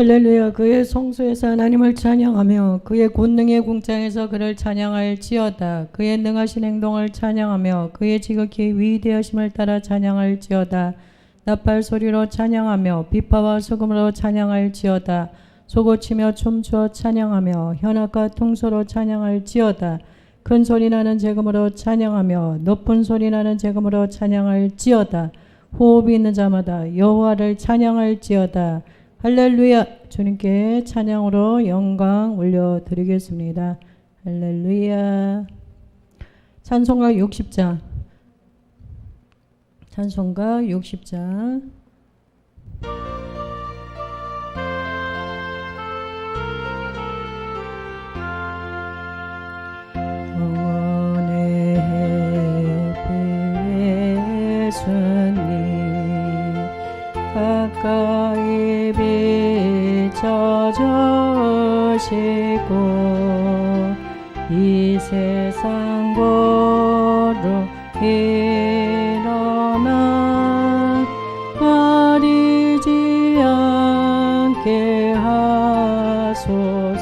할렐루야. 그의 성소에서 하나님을 찬양하며 그의 권능의 궁창에서 그를 찬양할지어다. 그의 능하신 행동을 찬양하며 그의 지극히 위대하심을 따라 찬양할지어다. 나팔 소리로 찬양하며 비파와 소금으로 찬양할지어다. 소고치며 춤추어 찬양하며 현악과 통소로 찬양할지어다. 큰 소리 나는 재금으로 찬양하며 높은 소리 나는 재금으로 찬양할지어다. 호흡이 있는 자마다 여호와를 찬양할지어다 할렐루야. 주님께 찬양으로 영광 올려드리겠습니다. 할렐루야. 찬송가 60장. 찬송가 60장 비춰주시고 이 세상 보러 일어나 가리지 않게 하소서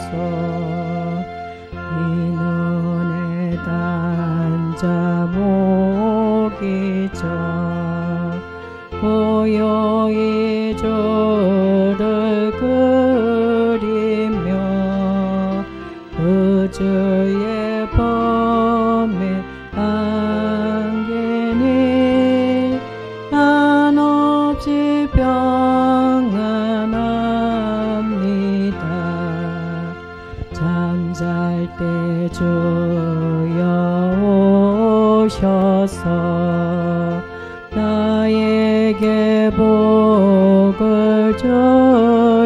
나에게 복을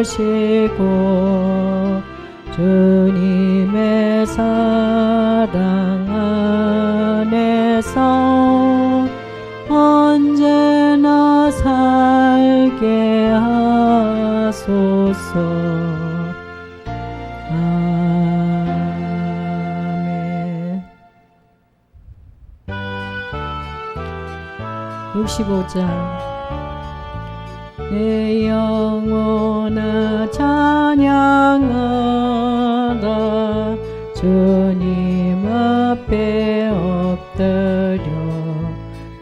주시고 주님의 사랑 안에서 언제나 살게 하소서. 아멘. 65장 내 영혼아 찬양하라 주님 앞에 엎드려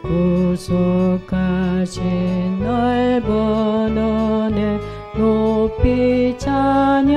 구속하신 넓은 은혜 높이 찬양하여라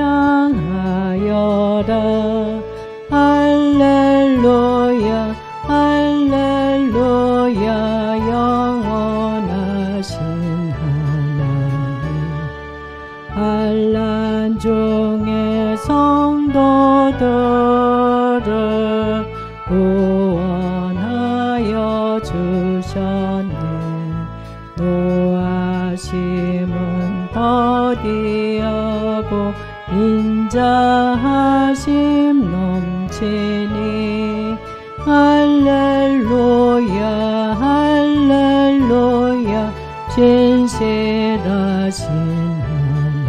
노하심은 더디하고 인자하심 넘치니. 할렐루야 할렐루야 진실하신 하나님.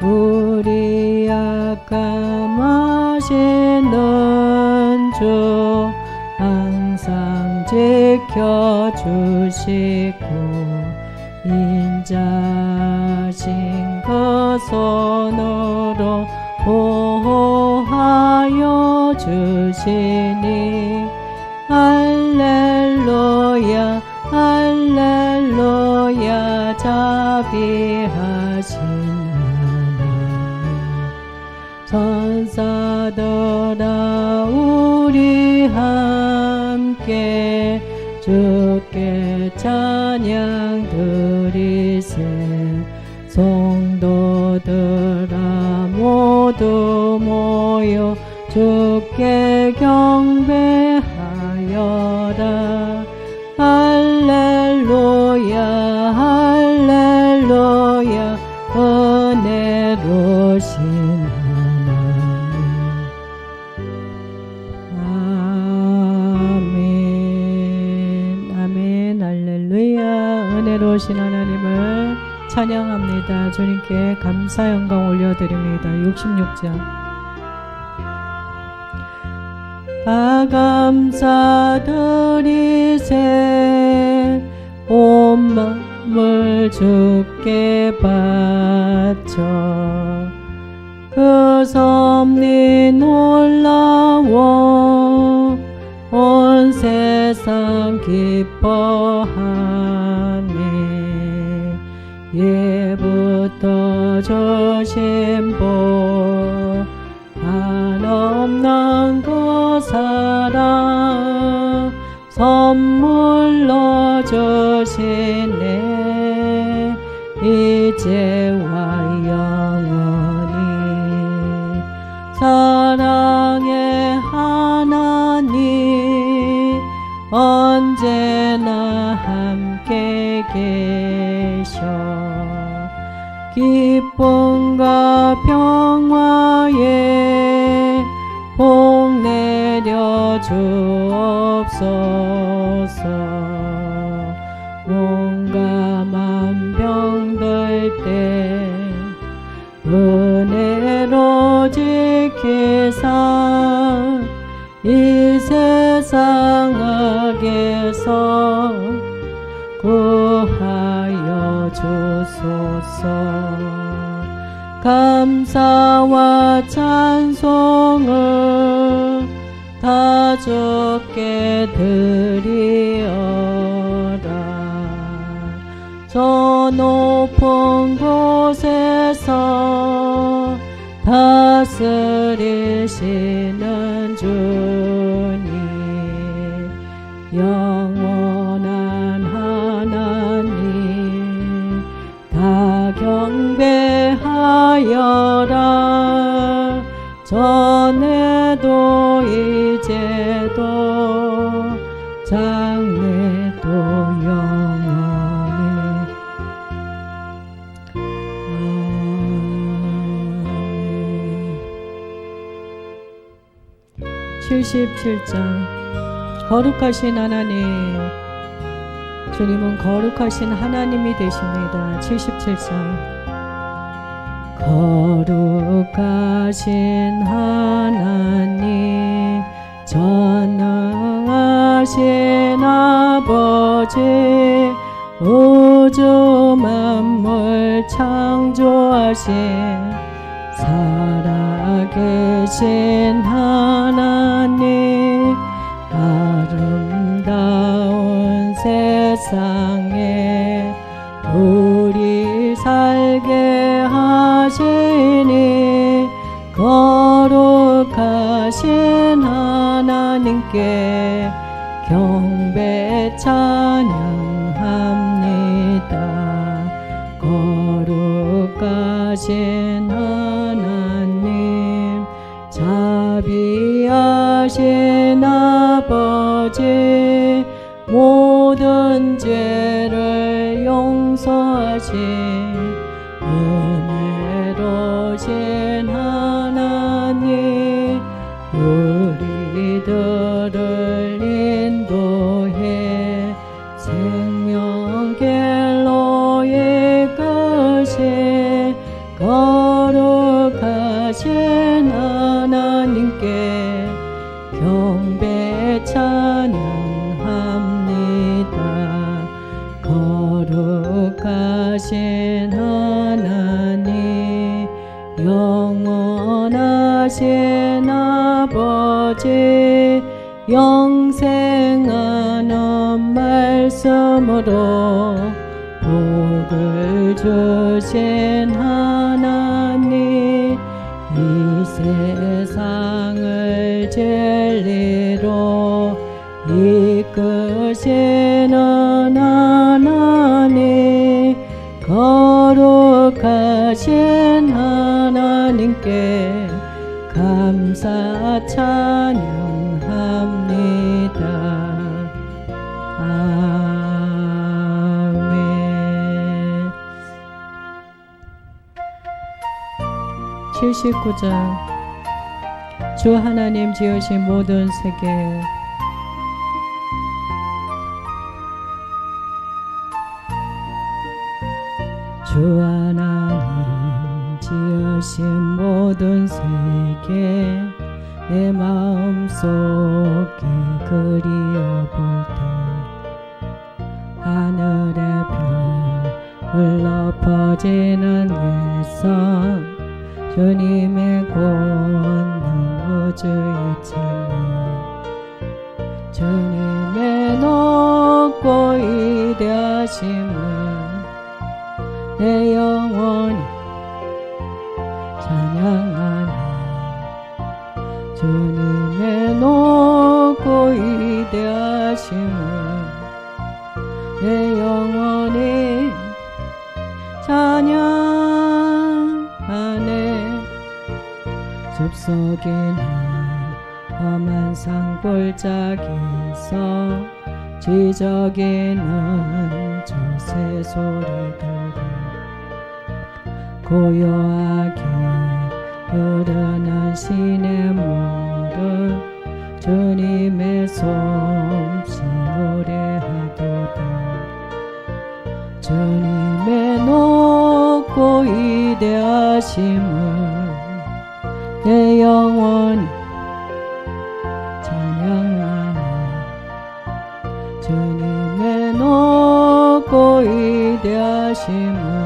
우리 약감하시는 주 항상 지켜주시 손으로 보호하여 주시니. 할렐루야 할렐루야 자비하 모두 모여 주께 경배하여라. 할렐루야 할렐루야 은혜로신 하나님. 아멘 아멘 할렐루야 은혜로우신 하나님을 찬양합니다. 주님께 감사 영광 올려드립니다. 66장 다 감사드리세. 온 마음 물 주께 바쳐 그 섭리 놀라워 온 세상 기뻐하네 예부터 복 한없는 그 사랑 선물로 주시네. 이제와 영원히 사랑의 하나님 언제나 함께 계셔 기쁨과 평화에 복 내려 주옵소서 감사와 찬송을 다 주께 드리어라 저 높은 곳에서 다스리시는 주 하여라. 전에도 이제도 장래도 영원히. 아멘 77장. 거룩하신 하나님. 주님은 거룩하신 하나님이 되십니다. 77장 거룩하신 하나님 전능하신 아버지 우주 만물 창조하신 살아계신 하나님 하 생명길로 이끄시 거룩하신 하나님께 경배 찬양합니다. 거룩하신 하나님 영원하신 아버지 영 말씀으로 복을 주신 하나님 이 세상을 진리로 이끄시는 하나님 거룩하신 하나님께 감사 찬양 79장 주 하나님 지으신 모든 세계. 주 하나님 지으신 모든 세계 내 마음속에 그리워볼 때 하늘의 별 흘러 퍼지는 일성 주님의 권능 우주에 찬양. 주님의 높고 위대하심을 내 영혼이 찬양하니 주님의 높고 위대하심을 속에는 험한 산골짜기 있어 지적에는 조새 소리 들고 고요하게 흐르는 시냇물을 주님의 솜씨 노래하도다 주님의 높고 위대하심을 내 영혼이 찬양하네 주님의 높고 위대하심을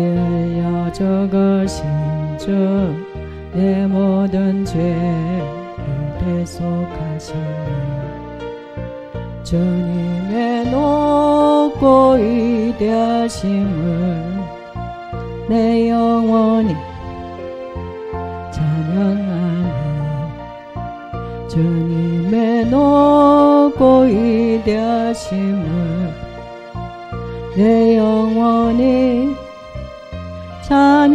피 흘려 죽으신 주 내 모든 죄를 대속하셨네 주님의 높고 위대하심을 내 영혼이 찬양하네 주님의 높고 위대하심을 내 영혼이 찬양하네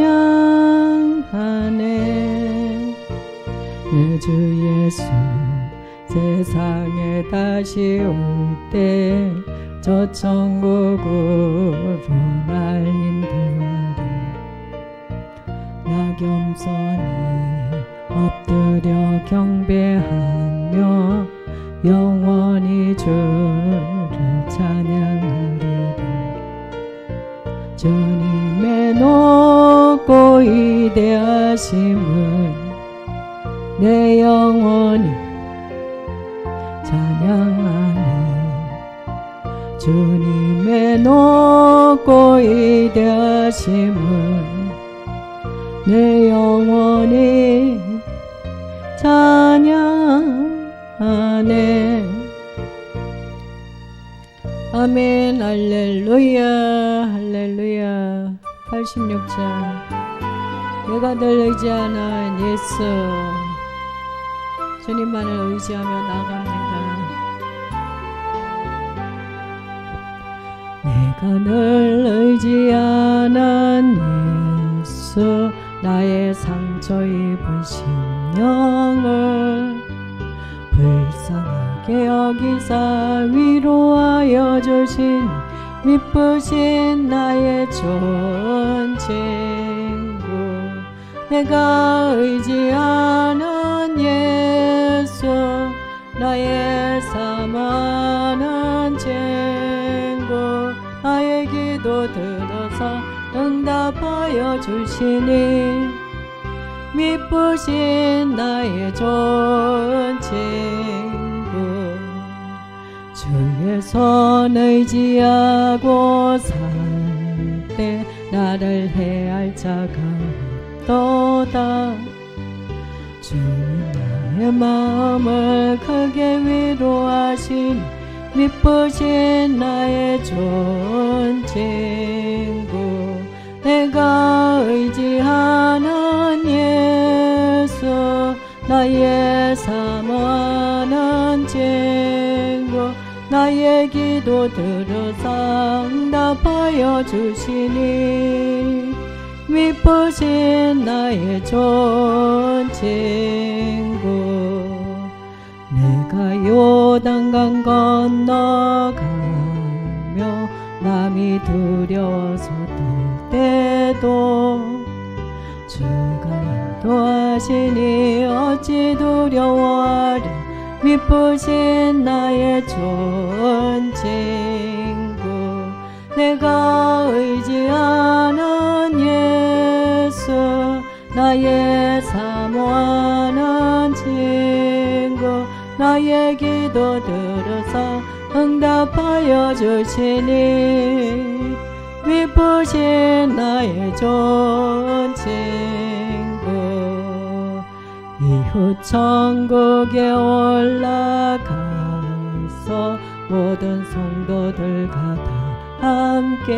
내 주 예수 세상에 다시 올 때 저 천국으로 날 인도하리. 낙염선이 엎드려 경배하며 영원히 주를 찬양하리라. 주님의 높고 위대하심을 내 영혼이 찬양하네. 주님의 높고 위대하심을 내 영혼이 찬양하네. 아멘. 할렐루야. 할렐루야 86장. 내가 늘 의지하는 예수. 주님만을 의지하며 나갑니다. 내가 늘 의지하는 예수. 나의 상처 입은 심령을 불쌍하게 여기사 위로하여 주신 미쁘신 나의 좋은 친구 내가 의지하는 예수 나의 사랑하는 친구 나의 기도 들어서 응답하여 주시니 미쁘신 나의 좋은 친구 주의 손 의지하고 살 때 나를 해할 자가 없도다. 주님 나의 마음을 크게 위로하신 미쁘신 나의 좋은 친구 내가 의지하는 예수 나의 친구 나의 기도 들어서 응답하여 주시니 미쁘신 나의 좋은 친구 내가 요단강 건너가며 마음이 두려워서 떨 때도 주가 인도하 하시니 어찌 두려워하랴 미쁘신 나의 좋은 친구 내가 의지하는 예수 나의 사모하는 친구 나의 기도 들어서 응답하여 주시니. 미쁘신 나의 좋은 친구 이후 천국에 올라가서 모든 성도들과 다 함께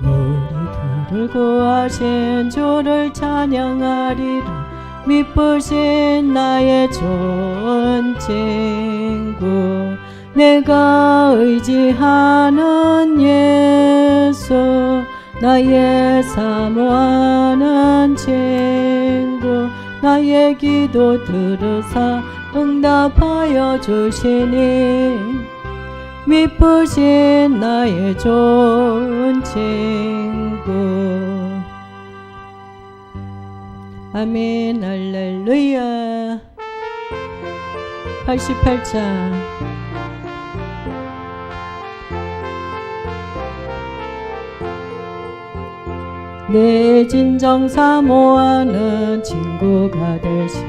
우리들을 구하신 주를 찬양하리라. 미쁘신 나의 좋은 친구 내가 의지하는 예수 나의 사모하는 친구 나의 기도 들으사 응답하여 주시니 미쁘신 나의 좋은 친구. 아멘. 할렐루야. 88장 내 진정 사모하는 친구가 되신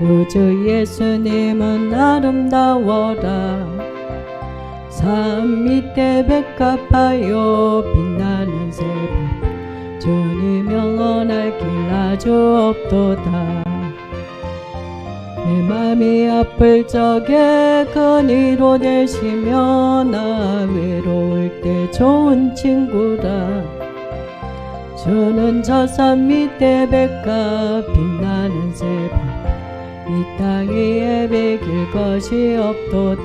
구주 예수님은 아름다워라. 산 밑에 백합하여 빛나는 새벽 주님 영원할 길 아주 없도다. 내 맘이 아플 적에 그니로 되시며 나 외로울 때 좋은 친구라 주는 저산 밑에 백합 빛나는 새벽 이땅 위에 베길 것이 없도다.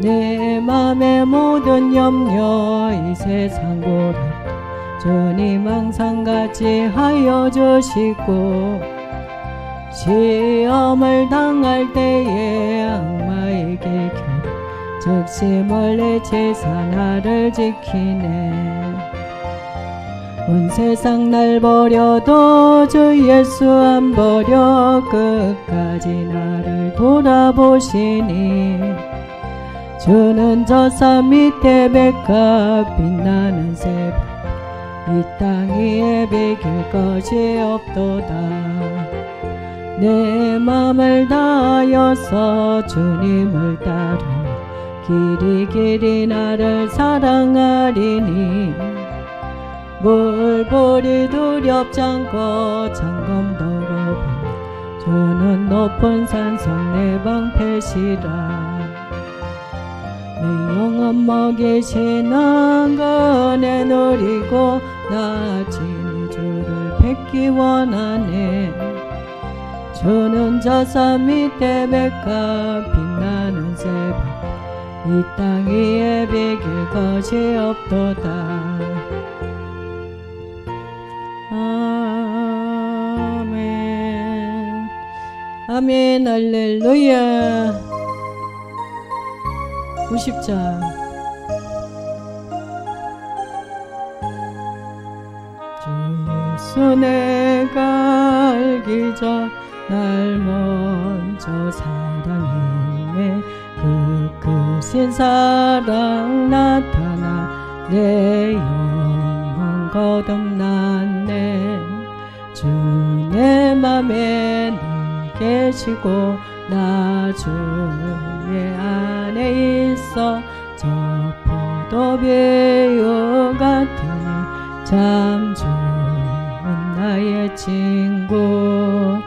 내 맘의 모든 염려 이 세상 고라 주님 항상 같이 하여 주시고 시험을 당할 때에 악마에게 즉시 멀리 제사 나를 지키네 온 세상 날 버려도 주 예수 안 버려 끝까지 나를 돌아보시니 주는 저 산 밑에 백합 빛나는 새벽 이땅 위에 베길 것이 없도다. 내 맘을 다하여서 주님을 따르 길이 길이 나를 사랑하리니 물불이 창검도 거분 주는 높은 산성 내 방 패시라. 내 영혼 먹이시는 그내 누리고 나 진이 주를 뵙기 원하네. 주는 저산 밑에 백합 빛나는 새벽 이 땅 위에 베길 것이 없도다 아멘 할렐루야. 90장 주 예수 내가 알기 전날 먼저 사랑했네. 그 크신 사랑 나타나 내 영혼 거듭났네. 주내 맘에 늘 계시고 나 주의 안에 있어 저 포도배우 같으니 참 좋은 나의 친구.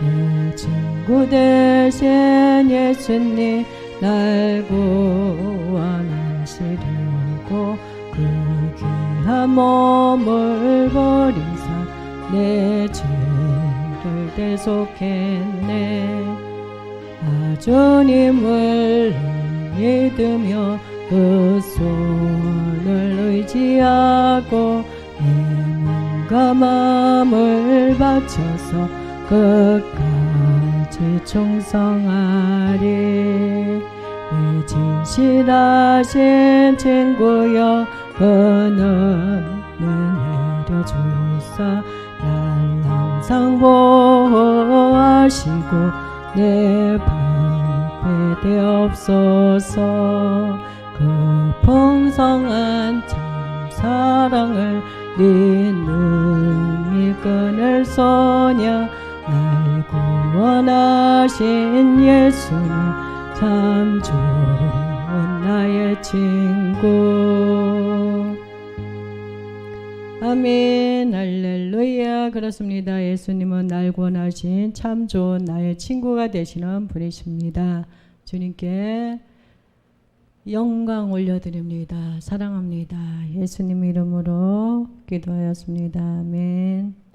내 친구 대신 예수님 날 구원하시려고 그 귀한 몸을 버리사 내 죄를 대속했네. 아 주님을 믿으며 그 손을 의지하고 내 몸과 마음을 바쳐서 끝까지 충성하리. 내 진실하신 친구여 그는 내려주사 날라 항상 보호하시고 내 방패 되옵소서. 그 풍성한 참 사랑을 네 능히 끊을 소냐 날 구원하신 예수는 참 좋은 나의 친구 아멘 할렐루야. 그렇습니다. 예수님은 날 구원하신 참 좋은 나의 친구가 되시는 분이십니다. 주님께 영광 올려드립니다. 사랑합니다. 예수님 이름으로 기도하였습니다. 아멘